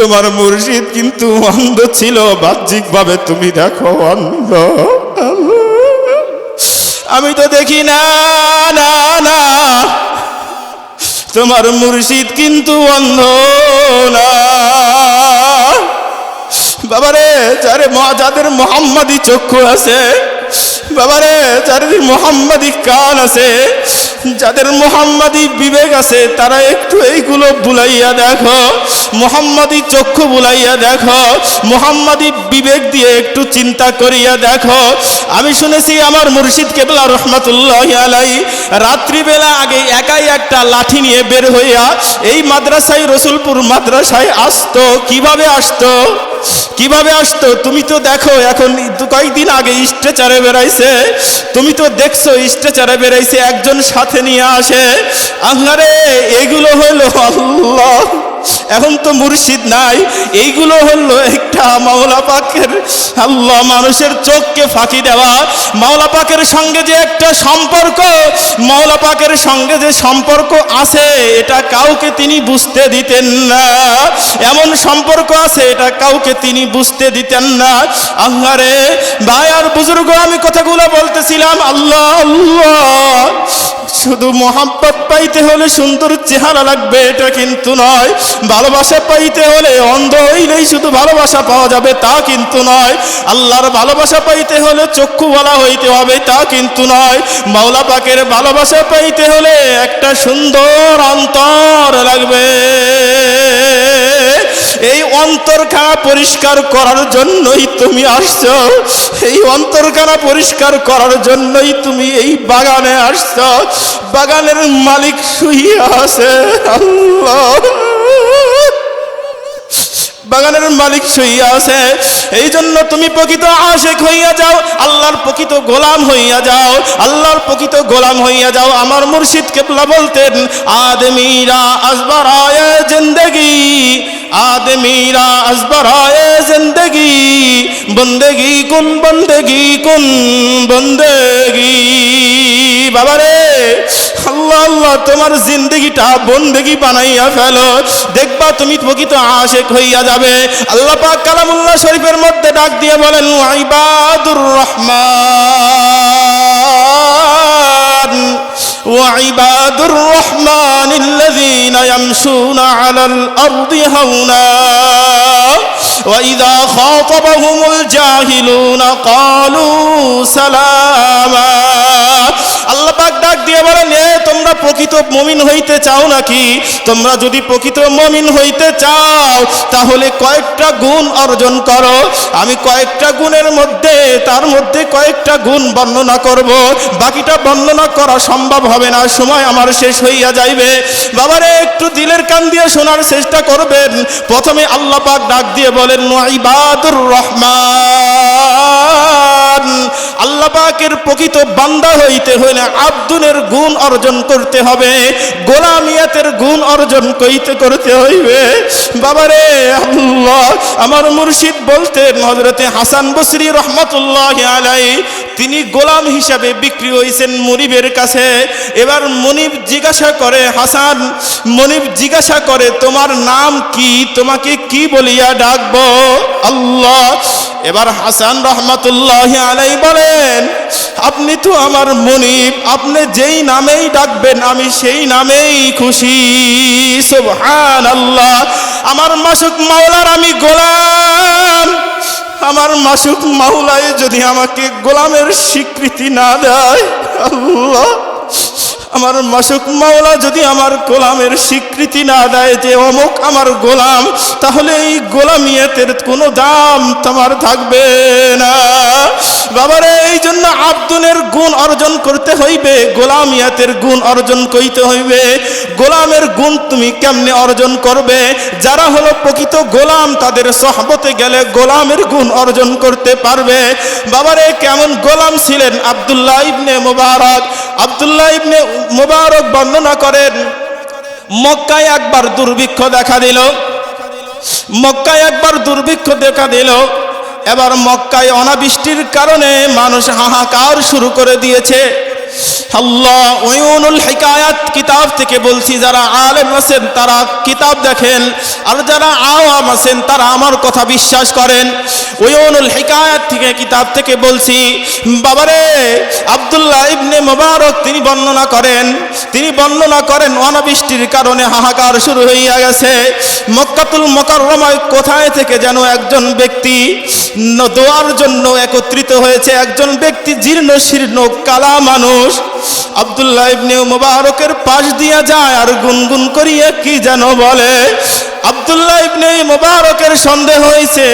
তোমার মুর্শিদ কিন্তু অন্ধ ছিল, বাহ্যিকভাবে তুমি দেখো অন্ধ। আমি তো দেখি না না না। তোমার মুর্শিদ কিন্তু অন্ধ না। বাবারে, যারে যাদের মোহাম্মদী চক্ষু আছে, বাবারে যাদের মোহাম্মদী কান আছে যাদের মোহাম্মদী বিবেক আছে, তারা একটু এইগুলো বুলাইয়া দেখো। মোহাম্মদী চক্ষু বুলাইয়া দেখো। মোহাম্মদী বিবেক দিয়ে একটু চিন্তা করিয়া দেখো। আমি শুনেছি আমার মুর্শিদ কেবলা রহমাতুল্লাহ আলাই রাত্রিবেলা আগে একাই একটা লাঠি নিয়ে বের হইয়া এই মাদ্রাসায়, রসুলপুর মাদ্রাসায় আসতো। কীভাবে আসতো? কীভাবে আসতো? তুমি তো দেখো, এখন কয়েকদিন আগে স্ট্রেচারে বেড়াইছে। তুমি তো দেখছ স্ট্রেচারে বেড়াইছে, একজন সাথে নিয়ে আসে। আহারে এগুলো হলো আল্লাহ। এখন তো মুর্শিদ নাই। এইগুলো হলো একটা মাওলা পাকের আল্লাহ মানুষের চোখকে ফাঁকি দেওয়া। মাওলা পাকের সঙ্গে যে একটা সম্পর্ক, মাওলা পাকের সঙ্গে যে সম্পর্ক আছে, এটা কাউকে তিনি বুঝতে দিতেন না। এমন সম্পর্ক আছে, এটা কাউকে তিনি বুঝতে দিতেন না। আল্লাহরে ভাই আর বুজুর্গ, আমি কথাগুলো বলতেছিলাম। আল্লাহ আল্লাহ। শুধু মোহাম্মত পাইতে হলে সুন্দর চেহারা লাগবে, এটা কিন্তু নয়। ভালোবাসা পাইতে হলে অন্ধ হইলেই শুধু ভালোবাসা পাওয়া যাবে, তা কিন্তু নয়। আল্লাহর ভালোবাসা পাইতে হলে চক্ষু বলা হইতে হবে, তা কিন্তু নয়। মাওলা পাকের ভালোবাসা পাইতে হলে একটা সুন্দর অন্তর লাগবে। এই অন্তরখানা পরিষ্কার করার জন্যই তুমি আসছো। এই অন্তরখানা পরিষ্কার করার জন্যই তুমি এই বাগানে আসছ। বাগানের মালিক শুয়ে আছে, আল্লাহ। বাগানের মালিক সইয়া আছে। এই জন্য তুমি প্রকৃত আশেক হইয়া যাও, আল্লাহর প্রকৃত গোলাম হইয়া যাও, আল্লাহর প্রকৃত গোলাম হইয়া যাও। আমার মুর্শিদ কেবলা বলতেন, আদমিরা আসবারায় জিন্দগি, আদমিরা আসবারায় জিন্দগি, বন্দেগি কোন বন্দেগি কোন, বন্দেগি। বাবারে আল্লাহ আল্লাহ তোমার জিন্দগিটা বন্দেগি বানাইয়া ফেলো দেখবা তুমি প্রকৃত আশেক হইয়া যাবে আল্লাহ পাক কালামুল্লাহ শরীফের মধ্যে ডাক দিয়ে বলেন ইবাদুর রহমান وعباد الرحمن الذين يمشون على الأرض هونا وإذا خاطبهم الجاهلون قالوا سلاما আল্লাহ তোমরা প্রকৃত মমিন হইতে চাও নাকি? তোমরা যদি প্রকৃত মমিন হইতে চাও, তাহলে কয়েকটা গুণ অর্জন করো। আমি কয়েকটা গুণের মধ্যে, তার মধ্যে কয়েকটা গুণ বর্ণনা করব। বাকিটা বর্ণনা করা সম্ভব হবে না, সময় আমার শেষ হইয়া যাইবে। বাবারে, একটু দিলের কান দিয়ে শোনার চেষ্টা করবেন। প্রথমে আল্লাহ পাক ডাক দিয়ে বলেন ইবাদুর রহমান। পাকের প্রকৃত বান্দা হইতে হইলে আব্দুলের গুণ অর্জন করতে হবে, গোলামিয়াতের গুণ অর্জন কইতে করতে হইবে। বাবারে আল্লাহ, আমার মুর্শিদ বলতেন হজরতে হাসান বসরি রহমতুল্লাহ আলাই তিনি গোলাম হিসাবে বিক্রি হয়েছেন মনিবের কাছে। এবার মনিব জিজ্ঞাসা করে, হাসান, মনিব জিজ্ঞাসা করে, তোমার নাম কি? তোমাকে কি বলিয়া ডাকবো? আল্লাহ, এবার হাসান রহমতুল্লাহ আলাই বলেন, আপনি তো আমার মনিব, আপনি যেই নামেই ডাকবেন, আমি সেই নামেই খুশি। সুবহান আল্লাহ আমার মাসুক মাওলার আমি গোলাম। আমার মাসুক মাহুলায় যদি আমাকে গোলামের স্বীকৃতি না দেয় আল্লাহ। আমার মাসুক মাওলা যদি আমার গোলামের স্বীকৃতি না দেয় যে অমুক আমার গোলাম, তাহলে এই গোলামিয়াতের কোনো দাম তোমার থাকবে না। বাবারে এই জন্য আব্দুলের গুণ অর্জন করতে হইবে, গোলামিয়াতের গুণ অর্জন করিতে হইবে। গোলামের গুণ তুমি কেমনে অর্জন করবে? যারা হলো প্রকৃত গোলাম, তাদের সহবতে গেলে গোলামের গুণ অর্জন করতে পারবে। বাবারে, কেমন গোলাম ছিলেন আব্দুল্লাহ ইবনে মুবারক। আব্দুল্লাহ ইবনে মুবারক বর্ণনা করেন। মক্কায় একবার দুর্ভিক্ষ দেখা দিল। মক্কায় একবার দুর্ভিক্ষ দেখা দিল। এবার মক্কায় অনাবৃষ্টির কারণে মানুষ হাহাকার শুরু করে দিয়েছে। আল্লাহ ওয়ুনুল হিকায়াত কিতাব থেকে বলছি, যারা আলেম তারা কিতাব দেখেন, আর যারা আছেন তারা আমার কথা বিশ্বাস করেন। থেকে কিতাব থেকে বলছি মোবারক তিনি বর্ণনা করেন, তিনি বর্ণনা করেন অনাবৃষ্টির কারণে হাহাকার শুরু হইয়া গেছে। মক্কাতুল মকরমায় কোথায় থেকে যেন একজন ব্যক্তি দোয়ার জন্য একত্রিত হয়েছে, একজন ব্যক্তি জীর্ণ শীর্ণ কালা মানুষ। আব্দুল্লাহ ইবনে মুবারকের পাশ দিয়া যায় আর গুনগুন করিয়া কি যেন বলে। আব্দুল্লাহ ইবনে মুবারকের সন্দেহ হয়েছে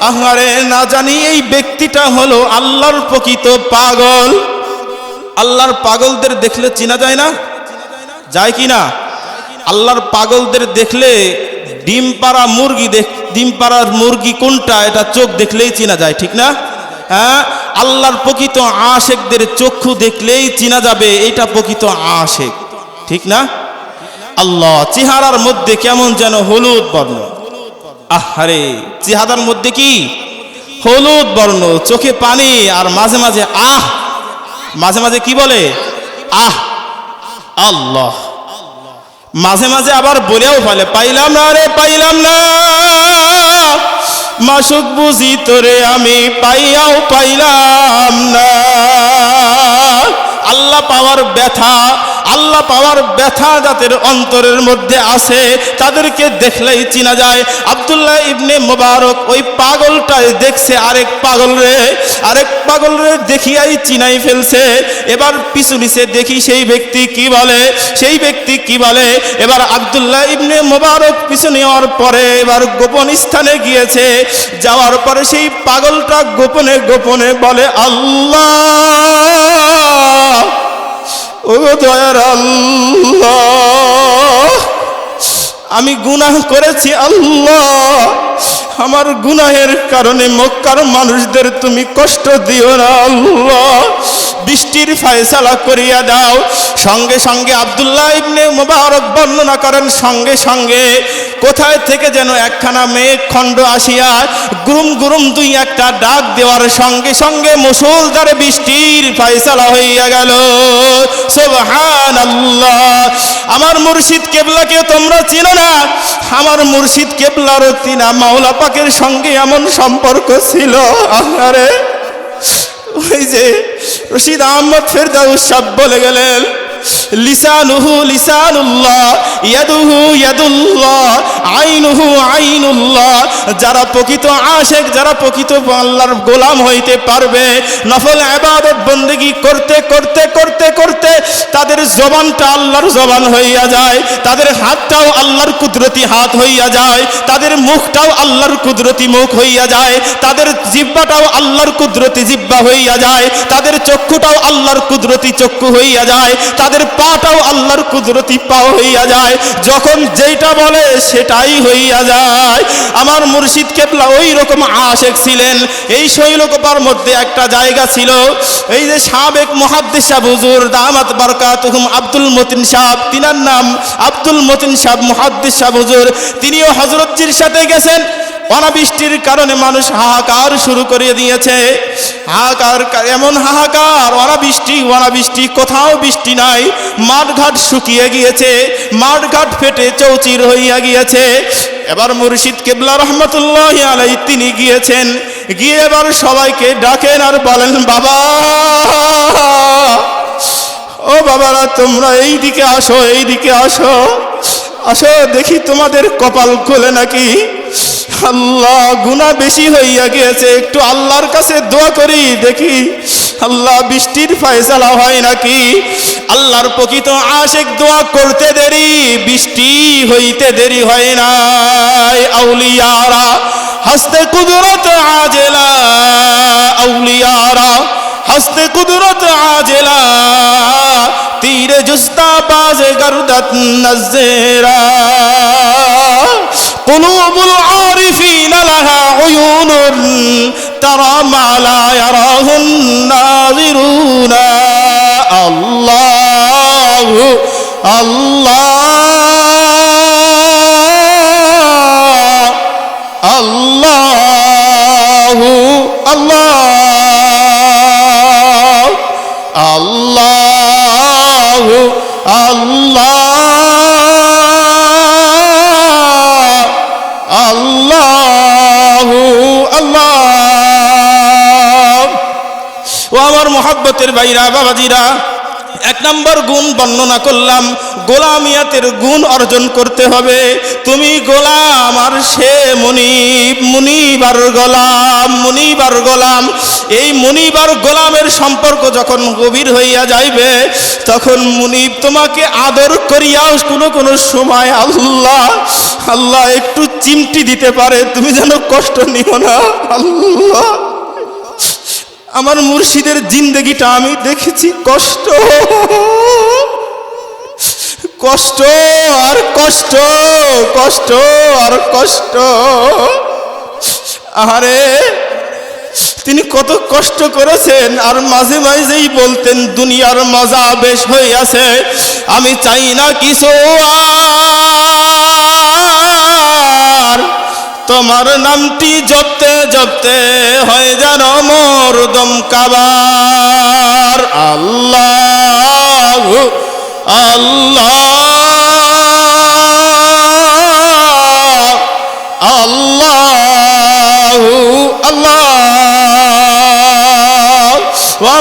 আহারে না জানি এই ব্যক্তিটা হলো আল্লাহর প্রকৃত পাগল। আল্লাহর পাগলদের দেখলে চেনা যায় না? যায় কি না? আল্লাহর পাগলদের দেখলে ডিম পাড়া মুরগি দেখ ডিম পাড়ার মুরগি কোনটা, এটা চোখ দেখলেই চেনা যায়, ঠিক না? হ্যাঁ? আল্লাহর প্রকৃত আশেকদের চক্ষু দেখলেই চেনা যাবে এটা প্রকৃত আশেক। ঠিক না? আল্লাহ, চেহারার মধ্যে কেমন যেন হলুদ বর্ণ। আহারে, চেহারার মধ্যে কি? হলুদ বর্ণ, চোখে পানি আর মাঝে মাঝে আহ। মাঝে মাঝে কি বলে? আহ। আল্লাহ। মাঝে মাঝে আবার বলেও ফেলে, পাইলাম না রে, পাইলাম না। মাসুক বুঝি তোরে আমি পাইয়াও পাইলাম না। আল্লাহ পাওয়ার ব্যথা আল্লাহ পাওয়ার ব্যথা যাদের অন্তরের মধ্যে আছে, তাদেরকে দেখলেই চিনা যায়। আব্দুল্লাহ ইবনে মোবারক ওই পাগলটায় দেখছে আরেক পাগল রে। আরেক পাগল রে দেখিয়াই চিনাই ফেলছে। এবার পিছু নিচে দেখি সেই ব্যক্তি কি বলে, সেই ব্যক্তি কি বলে। এবার আব্দুল্লাহ ইবনে মোবারক পিছু নেওয়ার পরে এবার গোপন স্থানে গিয়েছে। যাওয়ার পরে সেই পাগলটা গোপনে গোপনে বলে, আল্লাহ! দয়ার আমি গুনাহ করেছি আল্লাহ। আমার গুনাহের কারণে মক্কার মানুষদের তুমি কষ্ট দিও না আল্লাহ। বৃষ্টির ফায়সালা করিয়া দাও। সঙ্গে সঙ্গে আব্দুল্লাহ ইবনে মোবারক বর্ণনা করেন, সঙ্গে সঙ্গে কোথায় থেকে যেন একখানা মেঘ খণ্ড আসিয়া গুরুম গুরুম দুই একটা ডাক দেওয়ার সঙ্গে সঙ্গে মুসুলধারে বৃষ্টির ফায়সালা হইয়া গেল। সুবহান আমার মুর্শিদ কেবলাকে তোমরা চিনো না? আমার মুর্শিদ কেবলার তিনা মাওলা পাকের সঙ্গে এমন সম্পর্ক ছিল। আরে ওই যে রশিদ আহমদ ফেরদাউস সাহ বলে গেলেন, লিসানুহু লিসানুল্লাহ, ইয়াদুহু ইয়াদুল্লাহ, আইনুহু আইনুল্লাহ যারা প্রকৃত আশেক, যারা প্রকৃত আল্লাহর গোলাম হইতে পারবে, নফল ইবাদত বন্দেগি করতে করতে করতে করতে তাদের জবানটা আল্লাহর জবান হইয়া যায়, তাদের হাতটাও আল্লাহর কুদরতি হাত হইয়া যায়, তাদের মুখটাও আল্লাহর কুদরতি মুখ হইয়া যায়, তাদের জিব্বাটাও আল্লাহর কুদরতি জিব্বা হইয়া যায়, তাদের চক্ষুটাও আল্লাহর কুদরতি চক্ষু হইয়া যায়, তাদের পাটাও আল্লাহর কুদরতি পা হইয়া যায়, যখন যেটা বলে সেটাই হইয়া যায়। আমার মুর্শিদ কেবলা ওই রকম আশেক ছিলেন। এই শৈলকোপার মধ্যে একটা জায়গা ছিল। এই যে সাবেক মহাদ্দেশ সাহ হুজুর দামাত বারকাতুহুম আব্দুল মতিন সাহ তিনার নাম আব্দুল মতিন সাহ মহাদ্দেশ সাহ হুজুর। তিনিও হজরতজির সাথে গেছেন। অনাবৃষ্টির কারণে মানুষ হাহাকার শুরু করে দিয়েছে। হাহাকার এমন হাহাকার, অনাবৃষ্টি অনাবৃষ্টি, কোথাও বৃষ্টি নাই। মাঠঘাট শুকিয়ে গিয়েছে, মাঠঘাট ফেটে চৌচির হইয়া গিয়েছে। এবার মুর্শিদ কেবলা রহমতুল্লাহ আলাই তিনি গিয়েছেন। গিয়ে এবার সবাইকে ডাকেন আর বলেন, বাবা, ও বাবারা, তোমরা এই দিকে আসো এই দিকে আসো। আসো, দেখি তোমাদের কপাল খোলে নাকি? আল্লাহ গুণা বেশি হইয়া গিয়েছে, একটু আল্লাহর কাছে দোয়া করি, দেখি আল্লাহ বৃষ্টির ফয়সালা হয় নাকি? আল্লাহর প্রকৃত আশেক দোয়া করতে দেরি, বৃষ্টি হইতে দেরি হয় নাই। আউলিয়ারা, হস্তে কুদরত আজেলা। আউলিয়ারা, হস্তে কুদরত আজেলা। তীরে জুস্তা বাজে গরদত নজেরা قلوب العارفين لها عيون ترى ما لا يراه الناظرون الله الله মহাব্বতের বাইরা বাবাজিরা, এক নম্বর গুণ বর্ণনা করলাম, গোলামিয়াতের গুণ অর্জন করতে হবে। তুমি গোলাম আর সে মুনিব মুনিবার গোলাম মুনিবার গোলাম। এই মুনিবার গোলামের সম্পর্ক যখন গভীর হইয়া যাইবে, তখন মুনিব তোমাকে আদর করিয়াও কোনো কোনো সময় আল্লাহ আল্লাহ একটু চিমটি দিতে পারে। তুমি যেন কষ্ট নিও না, আল্লাহ। আমার মুর্শিদের জিন্দগিটা আমি দেখেছি। কষ্ট। কষ্ট আর কষ্ট কষ্ট আর কষ্ট। আরে তিনি কত কষ্ট করেছেন আর মাঝে মাঝেই বলতেন, দুনিয়ার মজা বেশ হয়ে আছে, আমি চাই না কিছু তোমার নামটি জপতে জপতে হয় যেন মোর দম কাবার। আল্লাহ আল্লাহ।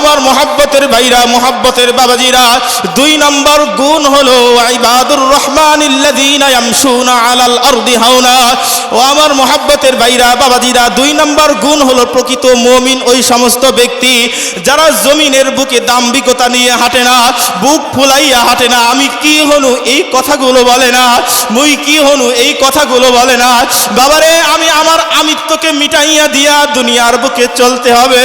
আমার মোহাব্বতের ভাইরা, মোহাব্বতের বাবাজিরা, দুই নম্বর গুণ হলো, ইবাদুর রহমান আলাল আরদি হাওনা ও আমার মোহাব্বতের ভাইরা, বাবাজিরা, দুই নম্বর গুণ হলো প্রকৃত মুমিন ওই সমস্ত ব্যক্তি যারা জমিনের বুকে দাম্ভিকতা নিয়ে হাঁটে না, বুক ফুলাইয়া হাঁটে না। আমি কি হনু এই কথাগুলো বলে না? মুই কি হনু এই কথাগুলো বলে না? বাবারে, আমি আমার আমিত্বকে মিটাইয়া দিয়া দুনিয়ার বুকে চলতে হবে।